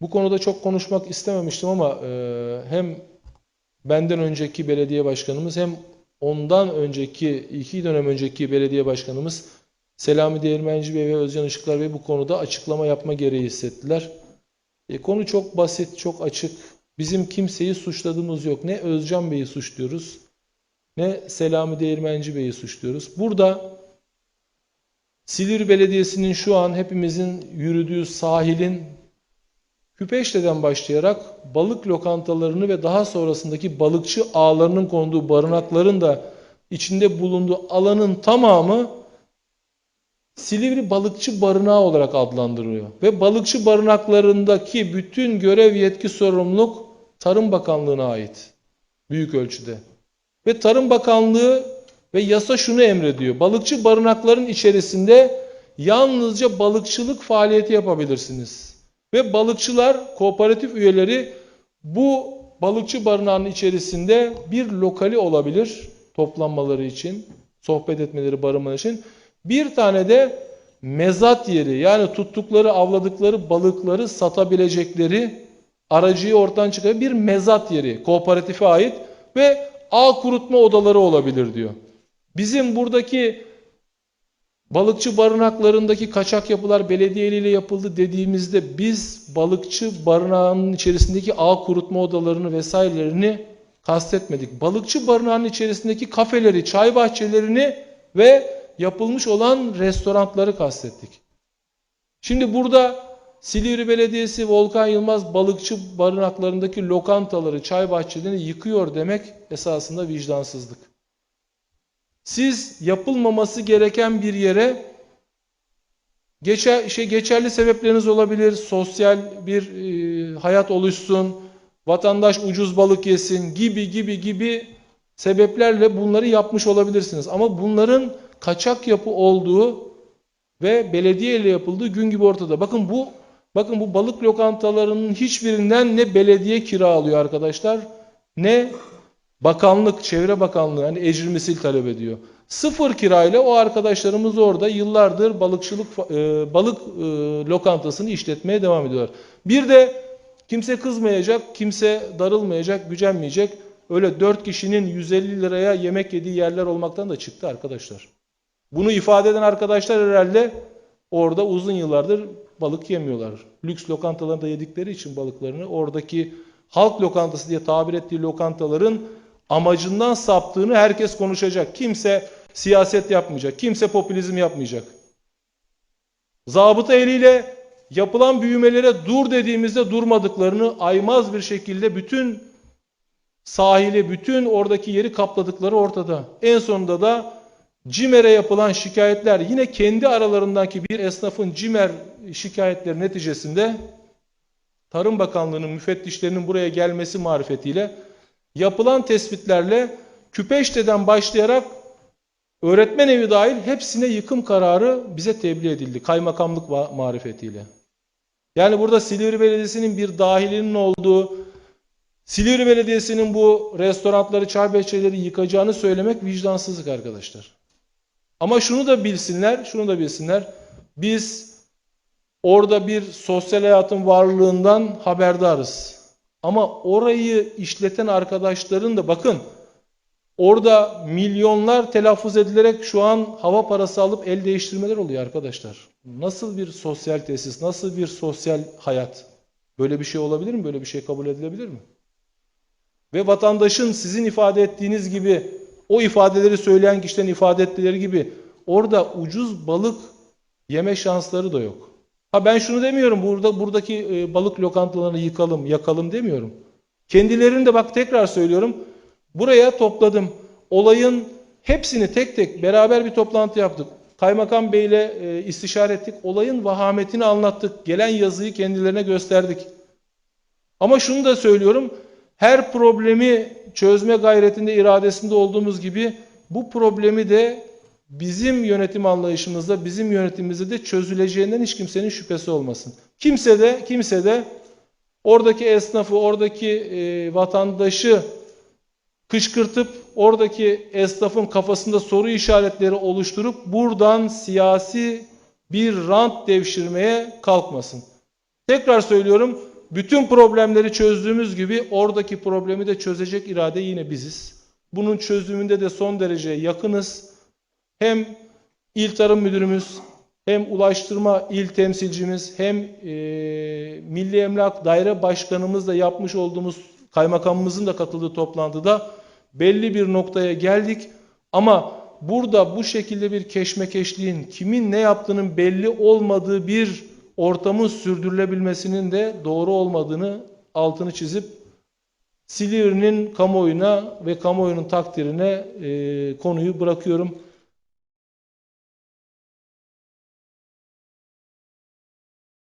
Bu konuda çok konuşmak istememiştim ama e, hem benden önceki belediye başkanımız hem ondan önceki iki dönem önceki belediye başkanımız Selami Değirmenci Bey ve Özcan Işıklar Bey bu konuda açıklama yapma gereği hissettiler. E, konu çok basit, çok açık. Bizim kimseyi suçladığımız yok. Ne Özcan Bey'i suçluyoruz, ne Selami Değirmenci Bey'i suçluyoruz. Burada Silivri Belediyesi'nin şu an hepimizin yürüdüğü sahilin Küpeşte'den başlayarak balık lokantalarını ve daha sonrasındaki balıkçı ağlarının konduğu barınakların da içinde bulunduğu alanın tamamı Silivri Balıkçı Barınağı olarak adlandırılıyor. Ve balıkçı barınaklarındaki bütün görev yetki sorumluluk Tarım Bakanlığı'na ait. Büyük ölçüde. Ve Tarım Bakanlığı ve yasa şunu emrediyor. Balıkçı barınakların içerisinde yalnızca balıkçılık faaliyeti yapabilirsiniz. Ve balıkçılar, kooperatif üyeleri bu balıkçı barınağının içerisinde bir lokali olabilir toplanmaları için, sohbet etmeleri, barınmaları için. Bir tane de mezat yeri yani tuttukları, avladıkları balıkları satabilecekleri aracıyı ortadan çıkarıp bir mezat yeri kooperatife ait ve ağ kurutma odaları olabilir diyor. Bizim buradaki balıkçı barınaklarındaki kaçak yapılar belediye yapıldı dediğimizde biz balıkçı barınağının içerisindeki ağ kurutma odalarını vesairelerini kastetmedik. Balıkçı barınağının içerisindeki kafeleri, çay bahçelerini ve yapılmış olan restoranları kastettik. Şimdi burada Silivri Belediyesi Volkan Yılmaz balıkçı barınaklarındaki lokantaları, çay bahçelerini yıkıyor demek esasında vicdansızlık. Siz yapılmaması gereken bir yere geçer, şey, geçerli sebepleriniz olabilir. Sosyal bir e, hayat oluşsun, vatandaş ucuz balık yesin gibi gibi gibi sebeplerle bunları yapmış olabilirsiniz. Ama bunların kaçak yapı olduğu ve belediye ile yapıldığı gün gibi ortada. Bakın bu bakın bu balık lokantalarının hiçbirinden ne belediye kira alıyor arkadaşlar ne bakanlık, çevre bakanlığı yani ecri misil talep ediyor. Sıfır kirayla o arkadaşlarımız orada yıllardır balıkçılık e, balık e, lokantasını işletmeye devam ediyorlar. Bir de kimse kızmayacak, kimse darılmayacak, gücenmeyecek. Öyle dört kişinin 150 liraya yemek yediği yerler olmaktan da çıktı arkadaşlar. Bunu ifade eden arkadaşlar herhalde orada uzun yıllardır balık yemiyorlar. Lüks lokantalarında yedikleri için balıklarını oradaki halk lokantası diye tabir ettiği lokantaların amacından saptığını herkes konuşacak. Kimse siyaset yapmayacak. Kimse popülizm yapmayacak. Zabıta eliyle yapılan büyümelere dur dediğimizde durmadıklarını aymaz bir şekilde bütün sahili, bütün oradaki yeri kapladıkları ortada. En sonunda da CİMER'e yapılan şikayetler yine kendi aralarındaki bir esnafın CİMER şikayetleri neticesinde Tarım Bakanlığı'nın müfettişlerinin buraya gelmesi marifetiyle yapılan tespitlerle Küpeşte'den başlayarak öğretmen evi dahil hepsine yıkım kararı bize tebliğ edildi kaymakamlık marifetiyle. Yani burada Silivri Belediyesi'nin bir dahilinin olduğu, Silivri Belediyesi'nin bu restoranları, çay bahçeleri yıkacağını söylemek vicdansızlık arkadaşlar. Ama şunu da bilsinler, şunu da bilsinler. Biz orada bir sosyal hayatın varlığından haberdarız. Ama orayı işleten arkadaşların da bakın orada milyonlar telaffuz edilerek şu an hava parası alıp el değiştirmeler oluyor arkadaşlar. Nasıl bir sosyal tesis, nasıl bir sosyal hayat? Böyle bir şey olabilir mi? Böyle bir şey kabul edilebilir mi? Ve vatandaşın sizin ifade ettiğiniz gibi o ifadeleri söyleyen kişilerin ifade ettikleri gibi orada ucuz balık yeme şansları da yok. Ha ben şunu demiyorum burada buradaki e, balık lokantalarını yıkalım, yakalım demiyorum. Kendilerini de bak tekrar söylüyorum. Buraya topladım. Olayın hepsini tek tek beraber bir toplantı yaptık. Kaymakam Bey ile e, istişare ettik. Olayın vahametini anlattık. Gelen yazıyı kendilerine gösterdik. Ama şunu da söylüyorum. Her problemi çözme gayretinde, iradesinde olduğumuz gibi bu problemi de bizim yönetim anlayışımızda, bizim yönetimimizde de çözüleceğinden hiç kimsenin şüphesi olmasın. Kimse de, kimse de oradaki esnafı, oradaki e, vatandaşı kışkırtıp oradaki esnafın kafasında soru işaretleri oluşturup buradan siyasi bir rant devşirmeye kalkmasın. Tekrar söylüyorum bütün problemleri çözdüğümüz gibi oradaki problemi de çözecek irade yine biziz. Bunun çözümünde de son derece yakınız. Hem İl Tarım Müdürümüz, hem Ulaştırma İl Temsilcimiz, hem e, Milli Emlak Daire Başkanımızla yapmış olduğumuz, kaymakamımızın da katıldığı toplantıda belli bir noktaya geldik. Ama burada bu şekilde bir keşmekeşliğin, kimin ne yaptığının belli olmadığı bir ortamın sürdürülebilmesinin de doğru olmadığını altını çizip Silivri'nin kamuoyuna ve kamuoyunun takdirine e, konuyu bırakıyorum.